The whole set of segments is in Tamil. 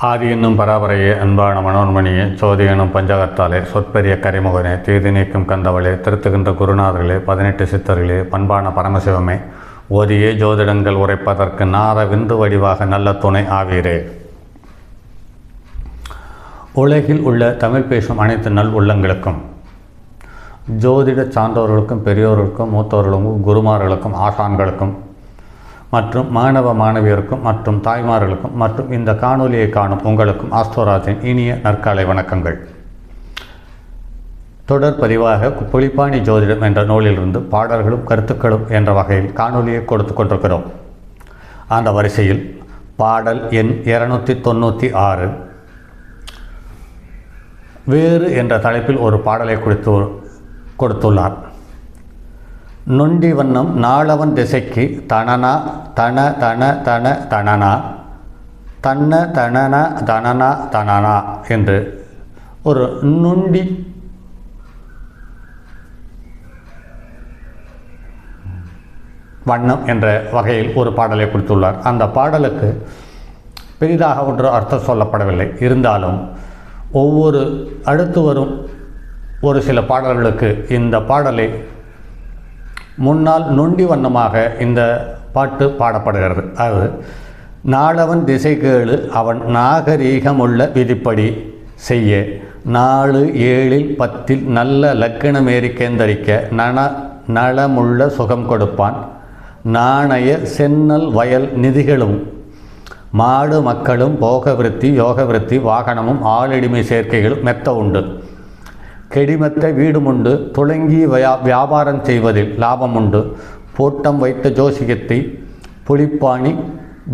ஆதி என்னும் பராபரையே அன்பான மனோன்மணியே சோதி என்னும் பஞ்சகத்தாலே சொற்பெரிய கரிமுகனே தீதி நீக்கும் கந்தவளே திருத்துகின்ற குருநாதர்களே பதினெட்டு சித்தர்களே பண்பான பரமசிவமே ஓதியே ஜோதிடங்கள் உரைப்பதற்கு நார விந்து வடிவாக நல்ல துணை ஆவீரே. உலகில் உள்ள தமிழ் பேசும் அனைத்து நல் உள்ளங்களுக்கும் ஜோதிட சான்றோர்களுக்கும் பெரியோர்களுக்கும் மூத்தவர்களுக்கும் குருமார்களுக்கும் ஆசான்களுக்கும் மற்றும் மாணவ மாணவியருக்கும் மற்றும் தாய்மார்களுக்கும் மற்றும் இந்த காணொலியை காணும் உங்களுக்கும் ஆஸ்தோராஜின் இனிய நற்காலை வணக்கங்கள். தொடர் பதிவாக புலிப்பாணி ஜோதிடம் என்ற நூலிலிருந்து பாடல்களும் கருத்துக்களும் என்ற வகையில் காணொலியை கொடுத்து கொண்டிருக்கிறோம். அந்த வரிசையில் பாடல் எண் இருநூற்றி தொண்ணூற்றி ஆறு. வேறு என்ற தலைப்பில் ஒரு பாடலை கொடுத்து கொடுத்துள்ளார். நொண்டி வண்ணம் நாளவன் திசைக்கு தனனா தன தன தன தனனா தன்ன தனன தனனா தனனா என்று. ஒரு நுண்டி. வண்ணம் என்ற வகையில் ஒரு பாடலை கொடுத்துள்ளார். அந்த பாடலுக்கு பெரிதாக ஒன்று அர்த்தம் சொல்லப்படவில்லை. இருந்தாலும் ஒவ்வொரு அடுத்து வரும் ஒரு சில பாடல்களுக்கு இந்த பாடலை முன்னால் நொண்டி வண்ணமாக இந்த பாட்டு பாடப்படுகிறது. அது நாளவன் திசை கேளு அவன் நாகரீகமுள்ள விதிப்படி செய்ய. நாலு ஏழில் பத்தில் நல்ல லக்கணமேறி கேந்தரிக்க. நன நலமுள்ள சுகம் கொடுப்பான். நாணய சென்னல் வயல் நிதிகளும் மாடு மக்களும் போக விருத்தி யோக விருத்தி வாகனமும் ஆளடிமை சேர்க்கைகளும் மெத்த உண்டு. கெடிமத்த வீடுமுண்டு துளங்கி வியா வியாபாரம் செய்வதில் லாபம் உண்டு போட்டம் வைத்த ஜோசியத்தை புலிப்பாணி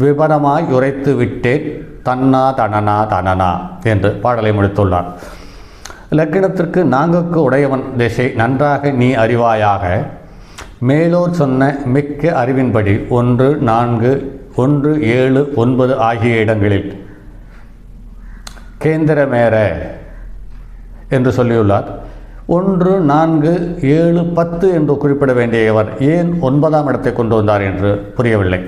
விவரமாய் உரைத்து விட்டேன். தன்னா தனனா தனனா என்று பாடலை முடித்துள்ளார். லக்கினத்திற்கு நாங்கக்கு உடையவன் திசை நன்றாக நீ அறிவாயாக. மேலோர் சொன்ன மிக்க அறிவின்படி ஒன்று நான்கு ஒன்று ஏழு ஒன்பது ஆகிய இடங்களில். கேந்திரமேற என்று சொல்லியுள்ளார். ஒன்று நான்கு ஏழு பத்து என்று குறிப்பிட வேண்டியவர் ஏன் ஒன்பதாம் இடத்தை கொண்டு வந்தார் என்று புரியவில்லை.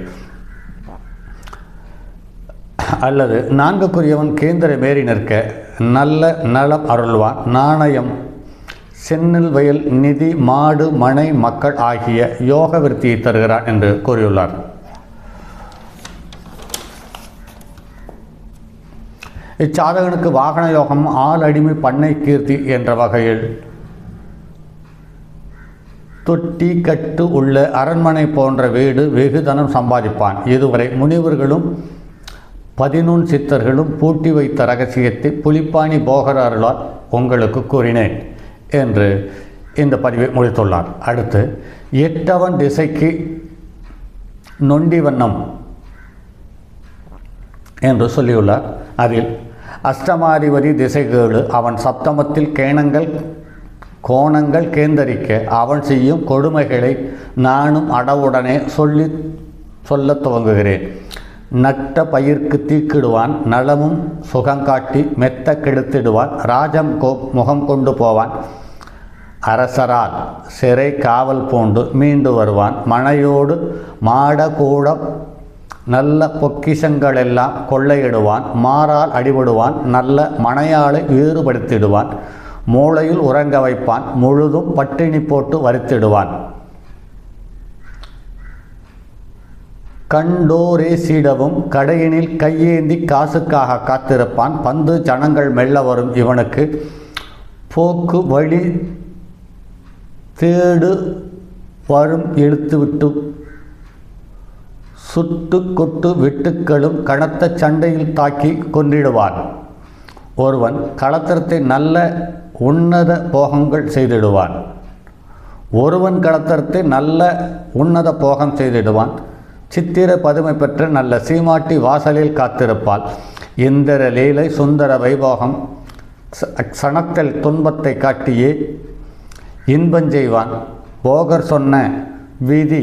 அல்லது நான்குக்குரியவன் கேந்திர மேறி நிற்க நல்ல நலம் அருள்வான் நாணயம் சென்னில் வயல் நிதி மாடு மனை மக்கள் ஆகிய யோக விருத்தியை தருகிறான் என்று கூறியுள்ளார். இச்சாதகனுக்கு வாகன யோகம் ஆள் அடிமை பண்ணை கீர்த்தி என்ற வகையில். தொட்டி கட்டு உள்ள அரண்மனை போன்ற வீடு வெகுதனம் சம்பாதிப்பான். இதுவரை முனிவர்களும் பதினொன் சித்தர்களும் பூட்டி வைத்த ரகசியத்தை புலிப்பாணி போகரார்களால் உங்களுக்கு கூறினேன் என்று இந்த பதிவை முடித்துள்ளார். அடுத்து எட்டவன் திசைக்கு நொண்டி வண்ணம் என்று சொல்லியுள்ளார். அதில் அஷ்டமாதிபதி திசைகேடு. அவன் சப்தமத்தில் கேணங்கள் கோணங்கள் கேந்தரிக்க அவன் செய்யும் கொடுமைகளை நானும் அடவுடனே சொல்லி சொல்லத் துவங்குகிறேன். நட்ட பயிர்க்கு தீக்கிடுவான் நலமும் சுகங்காட்டி மெத்த கெடுத்திடுவான் ராஜம் கோ முகம் கொண்டு போவான். அரசரால் சிறை காவல் பூண்டு மீண்டு வருவான் மனையோடு மாட கூட நல்ல பொக்கிஷங்களெல்லாம் கொள்ளையிடுவான் மாறால் அடிபடுவான் நல்ல மனையாளை வேறுபடுத்திடுவான் மூளையில் உறங்க வைப்பான் முழுதும் பட்டினி போட்டு வருத்திடுவான். கண்டோரே சீடவும் கடையினில் கையேந்தி காசுக்காக காத்திருப்பான் பந்து ஜனங்கள் மெல்ல வரும் இவனுக்கு. போக்கு வழி தேடு வரும் இழுத்துவிட்டு சுட்டு கொட்டு வெட்டுக்களும் கனத்த சண்டையில் தாக்கி கொன்றிடுவான். ஒருவன் களத்திரத்தை நல்ல உன்னத போகங்கள் செய்திடுவான். ஒருவன் களத்திரத்தை நல்ல உன்னத போகம் செய்திடுவான். சித்திர பதுமை பெற்ற நல்ல சீமாட்டி வாசலில் காத்திருப்பாள். இந்திர லீலை சுந்தர வைபோகம் சணத்தில் துன்பத்தை காட்டியே இன்பஞ்செய்வான் போகர் சொன்ன வீதி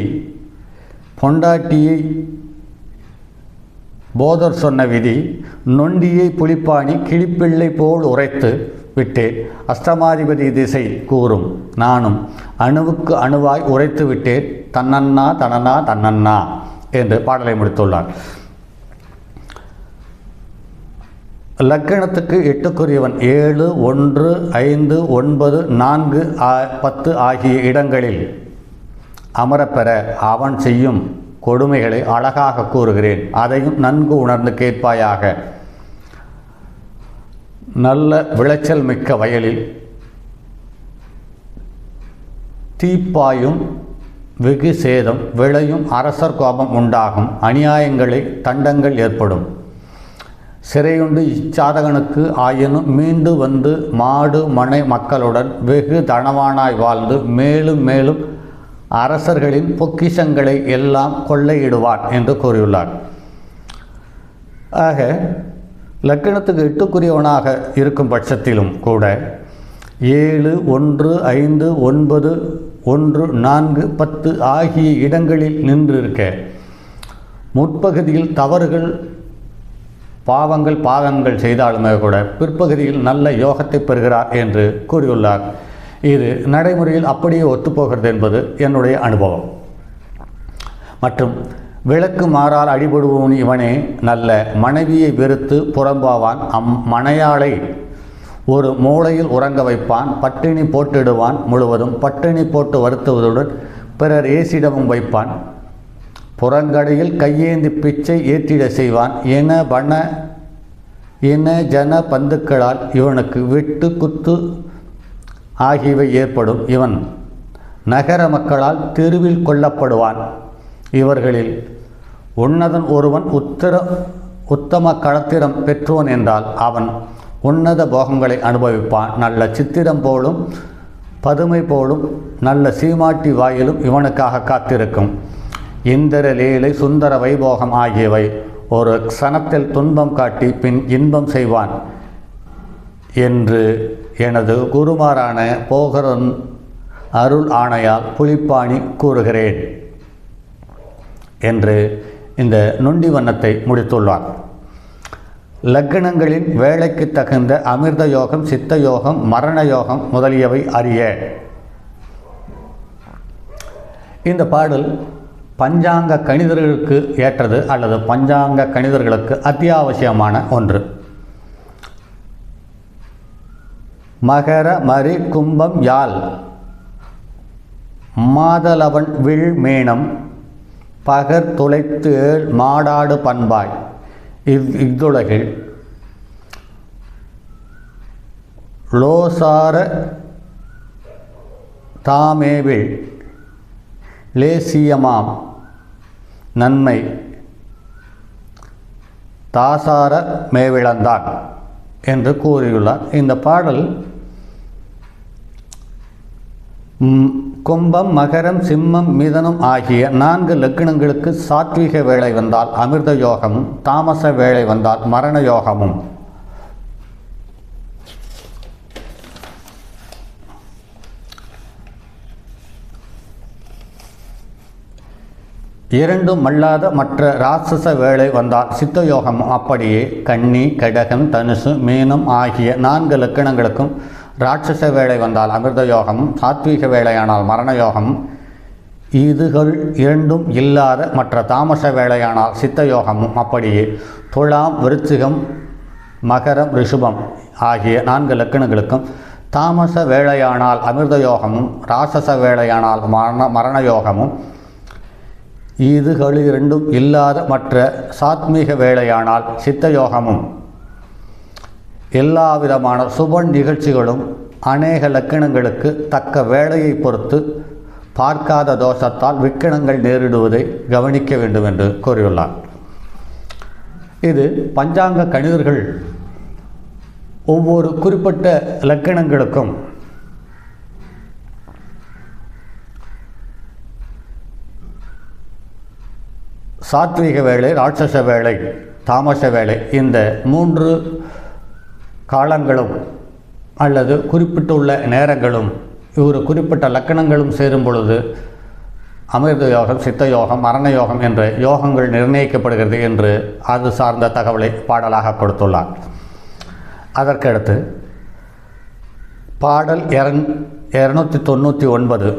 பொண்டாட்டியை போதர் சொன்ன விதி நொண்டியை புலிப்பாணி கிளிப்பிள்ளை போல் உரைத்து விட்டேன் அஷ்டமாதிபதி திசை கூறும். நானும் அணுவுக்கு அணுவாய் உரைத்து விட்டேன் தன்னண்ணா தனனா தன்னன்னா என்று பாடலை முடித்துள்ளார். லக்கணத்துக்கு எட்டுக்குரியவன் ஏழு ஒன்று ஐந்து ஒன்பது நான்கு பத்து ஆகிய இடங்களில் அமரப்பெற அவன் செய்யும் கொடுமைகளை அழகாக கூறுகிறேன். அதையும் நன்கு உணர்ந்து கேட்பாயாக. நல்ல விளைச்சல் மிக்க வயலில் தீப்பாயும் வெகு சேதம் விளையும் அரசர் கோபம் உண்டாகும். அநியாயங்களை தண்டங்கள் ஏற்படும். சிறையுண்டு இச்சாதகனுக்கு ஆயினும் மீண்டு வந்து மாடு மனை மக்களுடன் வெகு தனவானாய் வாழ்ந்து மேலும் மேலும் அரசர்களின் பொக்கிஷங்களை எல்லாம் கொள்ளையிடுவான் என்று கூறியுள்ளார். ஆக லக்கணத்துக்கு எட்டுக்குரியவனாக இருக்கும் பட்சத்திலும் கூட ஏழு ஒன்று ஐந்து ஒன்பது ஒன்று நான்கு பத்து ஆகிய இடங்களில் நின்றிருக்க முற்பகுதியில் தவறுகள் பாவங்கள் பாதங்கள் செய்தாலுமே கூட பிற்பகுதியில் நல்ல யோகத்தை பெறுகிறார் என்று கூறியுள்ளார். இது நடைமுறையில் அப்படியே ஒத்துப்போகிறது என்பது என்னுடைய அனுபவம். மற்றும் விளக்கு மாறால் அடிபடுபவன் இவனே நல்ல மனைவியை வெறுத்து புறம்பாவான். அம் மனையாளை ஒரு மூலையில் உறங்க வைப்பான். பட்டினி போட்டிடுவான் முழுவதும். பட்டினி போட்டு வருத்துவதுடன் பிறர் ஏசிடமும் வைப்பான். புறங்கடையில் கையேந்தி பிச்சை ஏற்றிட செய்வான். என வன இன ஜன பந்துக்களால் இவனுக்கு வெட்டு குத்து ஆகியவை ஏற்படும். இவன் நகர மக்களால் தெருவில் கொல்லப்படுவான். இவர்களில் உன்னதன் ஒருவன் உத்தர உத்தம களத்திரம் பெற்றோன் என்றால் அவன் உன்னத போகங்களை அனுபவிப்பான். நல்ல சித்திரம் போலும் பதுமை போலும் நல்ல சீமாட்டி வாயிலும் இவனுக்காக காத்திருக்கும். இந்திர லீலை சுந்தர வைபோகம் ஆகியவை ஒரு க்ஷணத்தில் துன்பம் காட்டி பின் இன்பம் செய்வான் என்று எனது குருமாரான போகரன் அருள் ஆணையால் புலிப்பாணி கூறுகிறேன் என்று இந்த நொண்டி வண்ணத்தை முடித்துள்ளார். லக்கணங்களின் வேலைக்கு தகுந்த அமிர்த யோகம் சித்த யோகம் மரண யோகம் முதலியவை அறிய. இந்த பாடல் பஞ்சாங்க கணிதர்களுக்கு ஏற்றது அல்லது பஞ்சாங்க கணிதர்களுக்கு அத்தியாவசியமான ஒன்று. மகர மரி கும்பம் யாழ். மாதலவன் வில் மேனம் பகர் துளைத்து ஏழ் மாடாடு பண்பாய். இவ் இவ்வுலகில் லோசார தாமேவில் லேசியமாம் நன்மை. தாசார மேவிழந்தான் என்று கூறியுள்ளார். இந்த பாடல் கும்பம் மகரம் சிம்மம் மிதனம் ஆகிய நான்கு லக்னங்களுக்கு சாத்விக வேலை வந்தால் அமிர்த யோகமும் தாமச வேலை வந்தால் மரண யோகமும். இரண்டும் அல்லாத மற்ற ராட்சச வேலை வந்தால் சித்த யோகம் அப்படியே கன்னி கடகம் தனுசு மீனம் ஆகிய நான்கு லக்கணங்களுக்கும் ராட்சச வேலை வந்தால் அமிர்த யோகம் சாத்வீக வேலையானால் மரண யோகம். இதுகள் இரண்டும் இல்லாத மற்ற தாமச வேலையானால் சித்த யோகமும் அப்படியே துலாம் விருச்சிகம் மகரம் ரிஷபம் ஆகிய நான்கு லக்கணங்களுக்கும் தாமச வேலையானால் அமிர்த யோகமும் ராட்சச வேலையானால் மரண மரண யோகமும். இதுகள் இரண்டும் இல்லாத மற்ற சாத்மீக வேலையானால் சித்த யோகமும். எல்லா விதமான சுப நிகழ்ச்சிகளும் அநேக லக்கணங்களுக்கு தக்க வேலையை பொறுத்து பார்க்காத தோஷத்தால் விக்கணங்கள் நேரிடுவதை கவனிக்க வேண்டும் என்று கூறியுள்ளார். இது பஞ்சாங்க கணிதர்கள் ஒவ்வொரு குறிப்பிட்ட லக்கணங்களுக்கும் சாத்வீக வேலை ராட்சச வேலை தாமச வேலை இந்த மூன்று காலங்களும் அல்லது குறிப்பிட்டுள்ள நேரங்களும் இவர் குறிப்பிட்ட லக்கணங்களும் சேரும் பொழுது அமிர்த யோகம் சித்த யோகம் மரண யோகம் என்ற யோகங்கள் நிர்ணயிக்கப்படுகிறது என்று அது சார்ந்த தகவலை பாடலாக கொடுத்துள்ளார். அதற்கடுத்து பாடல் இரண் இரநூத்தி தொண்ணூற்றி ஒன்பது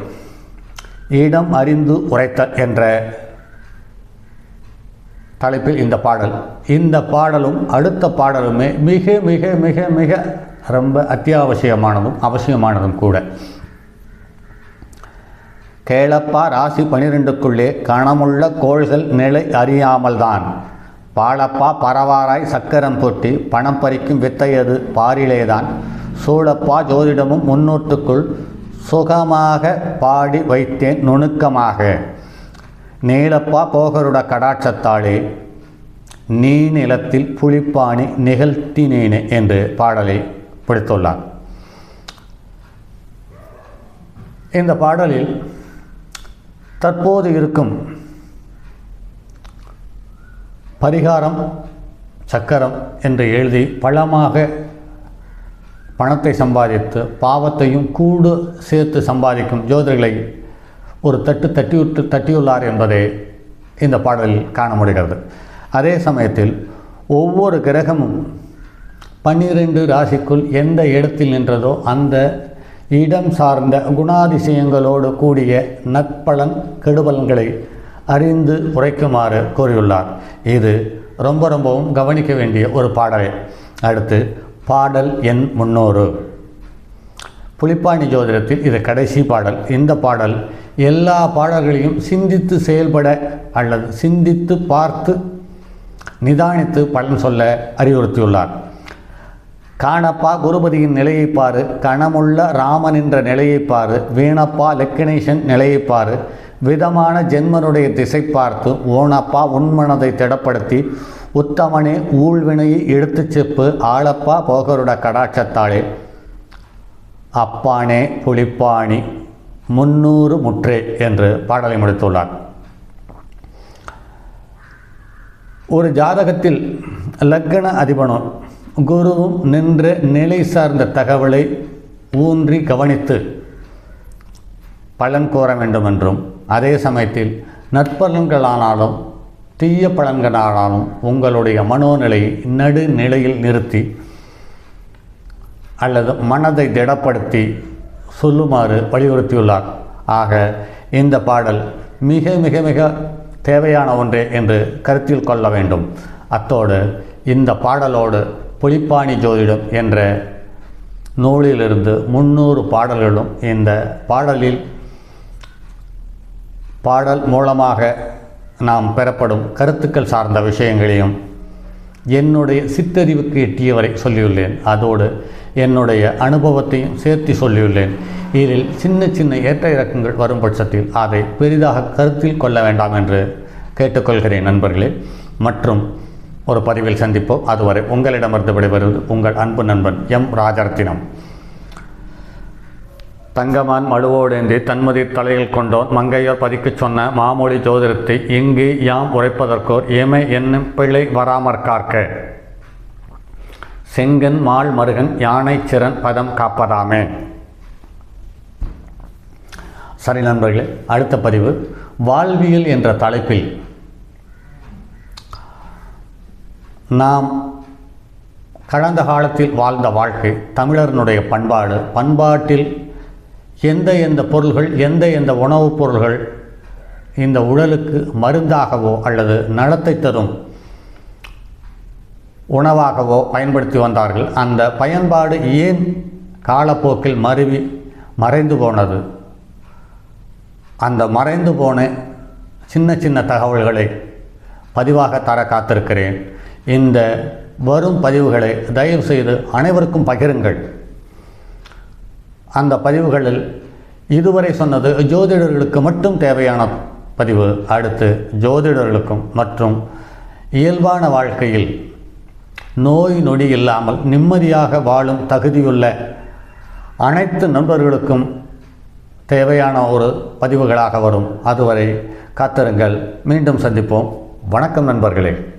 இடம் அறிந்து உரைத்தல் என்ற தலைப்பில் இந்த பாடல். இந்த பாடலும் அடுத்த பாடலுமே மிக மிக மிக மிக ரொம்ப அத்தியாவசியமானதும் அவசியமானதும் கூட. கேளப்பா ராசி பனிரெண்டுக்குள்ளே கணமுள்ள கோள்கள் நிலை அறியாமல்தான். பாலப்பா பரவாராய் சக்கரம் பொட்டி பணம் பறிக்கும் வித்தையது பாரிலேதான். சூழப்பா ஜோதிடமும் முன்னூற்றுக்குள் சுகமாக பாடி வைத்தேன் நுணுக்கமாக. நீலப்பா போகருட கடாட்சத்தாளே நீ நிலத்தில் புளிப்பாணி நிகழ்த்தினேனே என்று பாடலை பிடித்துள்ளார். இந்த பாடலில் தற்போது இருக்கும் பரிகாரம் சக்கரம் என்று எழுதி பழமாக பணத்தை சம்பாதித்து பாவத்தையும் கூடு சேர்த்து சம்பாதிக்கும் ஜோதிடர்களை ஒரு தட்டு தட்டிவிட்டு தட்டியுள்ளார் என்பதை இந்த பாடலில் காண முடிகிறது. அதே சமயத்தில் ஒவ்வொரு கிரகமும் பன்னிரண்டு ராசிக்குள் எந்த இடத்தில் நின்றதோ அந்த இடம் சார்ந்த குணாதிசயங்களோடு கூடிய நற்பலன் கெடுபலன்களை அறிந்து உரைக்குமாறு கூறியுள்ளார். இது ரொம்ப ரொம்பவும் கவனிக்க வேண்டிய ஒரு பாடலை. அடுத்து பாடல் எண் முன்னூறு. புலிப்பாணி ஜோதிடத்தில் இது கடைசி பாடல். இந்த பாடல் எல்லா பாடல்களையும் சிந்தித்து செயல்பட அல்லது சிந்தித்து பார்த்து நிதானித்து பலன் சொல்ல அறிவுறுத்தியுள்ளார். காணப்பா குருபதியின் நிலையை பாரு கணமுள்ள ராமன் என்ற நிலையை பாரு வீணப்பா லெக்கினேஷன் நிலையை பாரு விதமான ஜென்மனுடைய திசை பார்த்து ஓனப்பா உண்மனதை திடப்படுத்தி உத்தமனே ஊழ்வினையை எடுத்துச் செப்பு ஆளப்பா போகருட கடாட்சத்தாளே அப்பானே புலிப்பாணி முன்னூறு முற்றே என்று பாடலை முடித்துள்ளார் ஒரு ஜாதகத்தில் லக்கண அதிபனும் குருவும் நின்ற நிலை சார்ந்த தகவலை ஊன்றி கவனித்து பலன் கோர வேண்டும் என்றும் அதே சமயத்தில் நற்பலன்களானாலும் தீய பலன்களானாலும் உங்களுடைய மனோநிலையை நடுநிலையில் நிறுத்தி அல்லது மனதை திடப்படுத்தி சொல்லுமாறு வலியுறுத்தியுள்ளார். ஆக இந்த பாடல் மிக மிக மிக தேவையான ஒன்றே என்று கருத்தில் கொள்ள வேண்டும். அத்தோடு இந்த பாடலோடு புலிப்பாணி ஜோதிடம் என்ற நூலிலிருந்து முன்னூறு பாடல்களும் இந்த பாடலில் பாடல் மூலமாக நாம் பெறப்படும் கருத்துக்கள் சார்ந்த விஷயங்களையும் என்னுடைய சித்தறிவுக்கு எட்டியவரை சொல்லியுள்ளேன். அதோடு என்னுடைய அனுபவத்தையும் சேர்த்து சொல்லியுள்ளேன். இதில் சின்ன சின்ன ஏற்ற இறக்கங்கள் வரும் பட்சத்தில் அதை பெரிதாக கருத்தில் கொள்ள வேண்டாம் என்று கேட்டுக்கொள்கிறேன் நண்பர்களே. மற்றும் ஒரு பதிவில் சந்திப்போம். அதுவரை உங்களிடமிருந்து விடைபெறுவது உங்கள் அன்பு நண்பன் எம் ராஜரத்தினம். தங்கமான் மழுவோடேந்தி தன்மதி தலையில் கொண்டோன். மங்கையோர் பதிக்கச் சொன்ன மாமொழி ஜோதிடத்தை இங்கு யாம் உரைப்பதற்கோர் ஏமை என்னும் பிழை வராமற் காக்க செங்கன் மால் மருகன் யானை சிறன் பதம் காப்பதாமே. சரி நண்பர்களே அடுத்த பதிவு. வாழ்வியல் என்ற தலைப்பில் நாம் கடந்த காலத்தில் வாழ்ந்த வாழ்க்கை தமிழர்களுடைய பண்பாடு பண்பாட்டில் எந்த எந்த பொருள்கள் எந்த எந்த உணவுப் பொருள்கள் இந்த உடலுக்கு மருந்தாகவோ அல்லது நலத்தை தரும் உணவாகவோ பயன்படுத்தி வந்தார்கள். அந்த பயன்பாடு ஏன் காலப்போக்கில் மருவி மறைந்து போனது? அந்த மறைந்து போன சின்ன சின்ன தகவல்களை பதிவாக தர காத்திருக்கிறேன். இந்த வரும் பதிவுகளை தயவு செய்து அனைவருக்கும் பகிருங்கள். அந்த பதிவுகளில் இதுவரை சொன்னது ஜோதிடர்களுக்கு மட்டும் தேவையான பதிவு. அடுத்து ஜோதிடர்களுக்கும் மற்றும் இயல்பான வாழ்க்கையில் நோய் நொடி இல்லாமல் நிம்மதியாக வாழும் தகுதியுள்ள அனைத்து நண்பர்களுக்கும் தேவையான ஒரு பதிவுகளாக வரும். அதுவரை காத்திருங்கள். மீண்டும் சந்திப்போம். வணக்கம் நண்பர்களே.